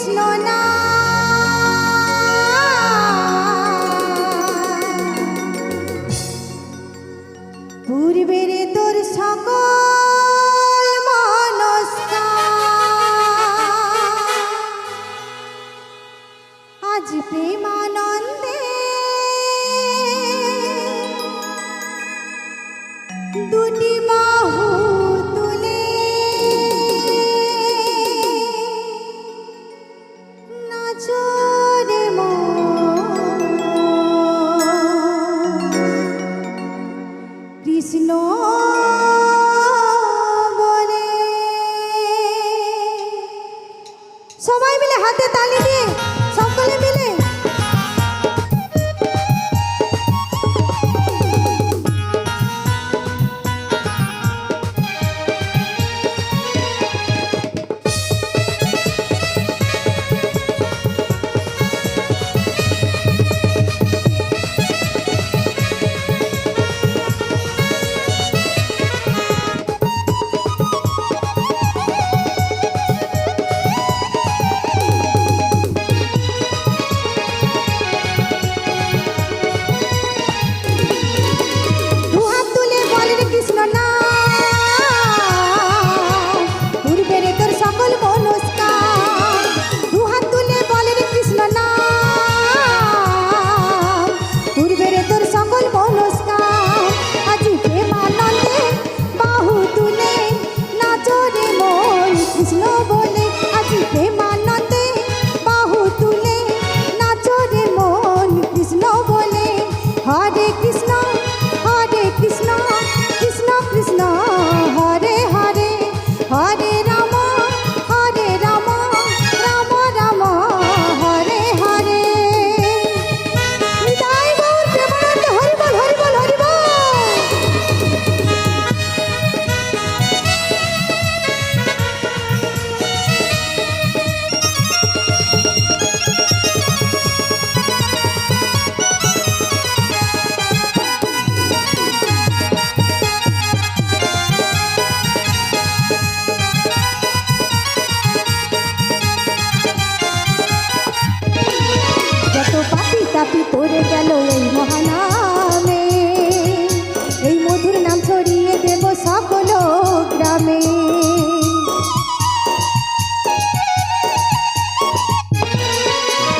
কৃষ্ণ না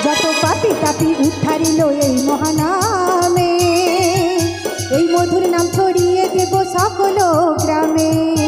যত পাপি তাপি উদ্ধারিল এই মহানামে এই মধুর নাম ছড়িয়ে দেব সকল গ্রামে।